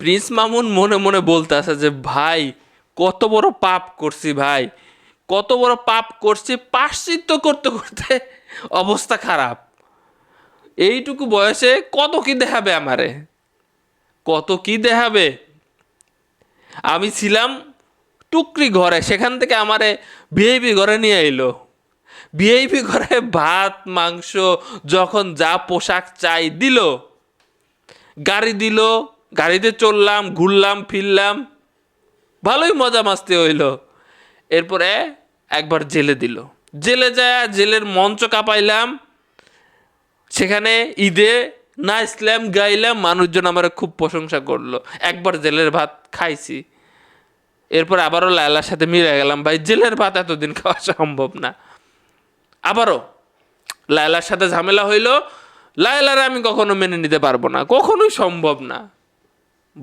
Prince Mamun মনে মনে বলতে আছে যে, ভাই, কত বড় পাপ করছি ভাই। কত বড় পাপ করছি, পাশ্চিত্য করতে করতে অবস্থা খারাপ। এইটুকু বয়সে কত কি দেখাবে আমারে? কত কি দেখাবে? আমি ছিলাম টুকরি ঘরে, সেখান থেকে আমারে ভিআইপি ঘরে নিয়ে এলো। ভিআইপি ঘরে ভাত, মাংস, যখন যা পোশাক চাই দিল, গাড়ি দিল গাড়িতে চললাম ঘুরলাম, ফিরলাম। ভালোই মজা মাস্তি হইল। এরপরে একবার জেলে দিল। জেলে যায়, জেলের মঞ্চ কাঁপাইলাম। সেখানে ঈদে নাচলাম, গাইলাম, মানুষজন আমার খুব প্রশংসা করল। একবার জেলের ভাত খাইছি। এরপর আবারও লায়লার সাথে মিলে গেলাম, ভাই, জেলের ভাত এতদিন খাওয়া সম্ভব না। আবারও লায়লার সাথে ঝামেলা হইল। লায়লার আমি কখনো মেনে নিতে পারব না, কখনোই সম্ভব না।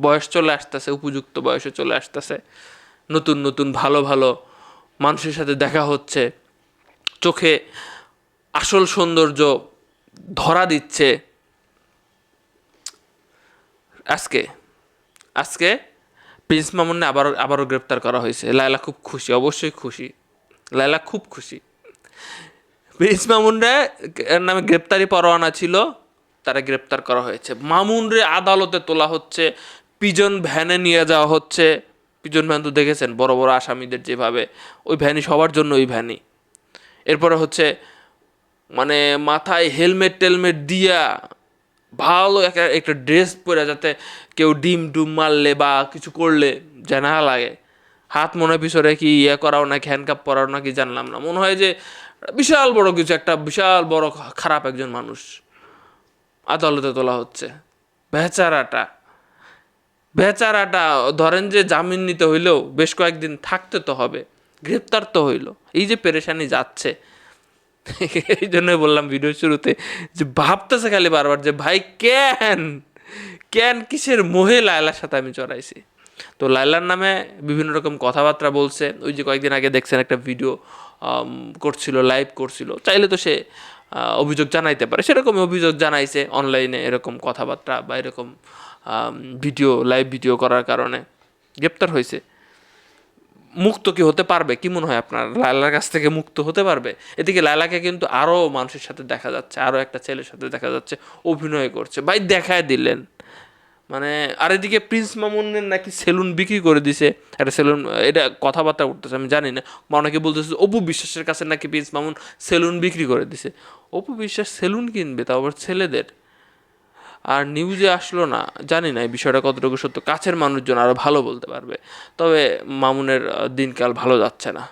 বয়স চলে আসতেছে, উপযুক্ত বয়সে চলে আসতেছে। নতুন নতুন, ভালো ভালো মানুষের সাথে দেখা হচ্ছে। চোখে আসল সৌন্দর্য ধরা দিচ্ছে। আজকে আজকে প্রিন্স মামুন্নে আবার, আবারও গ্রেপ্তার করা হয়েছে। লায়লা খুব খুশি, অবশ্যই খুশি। লায়লা খুব খুশি। প্রিন্স মামুনরা নামে গ্রেপ্তারি পরোয়ানা ছিল, তারা গ্রেপ্তার করা হয়েছে। মামুনরে আদালতে তোলা হচ্ছে পিজন ভ্যানে নিয়ে যাওয়া হচ্ছে। পিজন ভ্যান তো দেখেছেন, বড় বড় আসামিদের যেভাবে। ওই ভ্যানই সবার জন্য ওই ভ্যানই। এরপরে হচ্ছে মানে মাথায় হেলমেট টেলমেট দিয়া ভালো একটা একটা ড্রেস পরে যাতে কেউ ডিম ডুম মারলে বা কিছু করলে যেন না লাগে। হাত মনে পিছরে কি ইয়ে করাও নাকি হ্যান্ডকাপ পরাও নাকি জানলাম না। মনে হয় যে বিশাল বড় কিছু, একটা বিশাল বড়, খারাপ একজন মানুষ। আদালতে তোলা হচ্ছে। বেচারাটা। বেচারাটা ধরেন যে জামিন নিতে হইলেও বেশ কয়েকদিন থাকতে তো হবে, গ্রেপ্তার তো হইল। এই যে পেরেশানি যাচ্ছে, এই জন্যই বললাম ভিডিও শুরুতে যে ভাবতেছে খালি বারবার যে, ভাই, কেন? কেন কিসের মোহে লায়লার সাথে আমি চড়াইছি তো লায়লার নামে বিভিন্ন রকম কথাবার্তা বলছে। ওই যে কয়েকদিন আগে দেখছেন একটা ভিডিও করছিল লাইভ করছিল। চাইলে তো সে অভিযোগ জানাইতে পারে। সেরকম অভিযোগ জানাইছে অনলাইনে এরকম কথাবার্তা বা এরকম ভিডিও লাইভ ভিডিও করার কারণে গ্রেপ্তার হয়েছে। মুক্ত কি হতে পারবে? কি মনে হয় আপনার? লায়লার কাছ থেকে মুক্ত হতে পারবে? এদিকে লায়লাকে কিন্তু আরও মানুষের সাথে দেখা যাচ্ছে আরও একটা ছেলের সাথে দেখা যাচ্ছে, অভিনয় করছে। ভাই, দেখায় দিলেন। মানে আর এদিকে প্রিন্স মামুনের নাকি সেলুন বিক্রি করে দিছে। একটা সেলুন, এটা কথাবার্তা উঠতেছে, আমি জানি না। অনেকে বলতেছে, অপু বিশ্বাসের কাছে নাকি প্রিন্স মামুন সেলুন বিক্রি করে দিছে? অপু বিশ্বাস সেলুন কিনবে তাও আবার ছেলেদের? আর নিউজে আসলো না, জানি না এই বিষয়টা কতটুকু সত্য, কাছের মানুষজন আরও ভালো বলতে পারবে। তবে মামুনের দিনকাল ভালো যাচ্ছে না।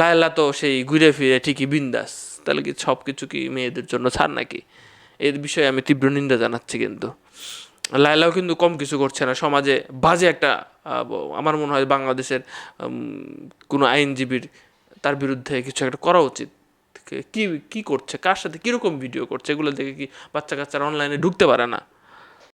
লায়লা তো সেই ঘুরে ফিরে ঠিকই বিন্দাস, তাহলে কি সব কিছু কি মেয়েদের জন্য ছাড় নাকি? এর বিষয়ে আমি তীব্র নিন্দা জানাচ্ছি কিন্তু। লায়লাও কিন্তু কম কিছু করছে না, সমাজে বাজে একটা আমার মনে হয় বাংলাদেশের কোনো আইনজীবীর তার বিরুদ্ধে কিছু একটা করা উচিত। কি কি করছে? কার সাথে কীরকম ভিডিও করছে? এগুলো দেখে কি বাচ্চা কাচ্চারা অনলাইনে ঢুকতে পারে না?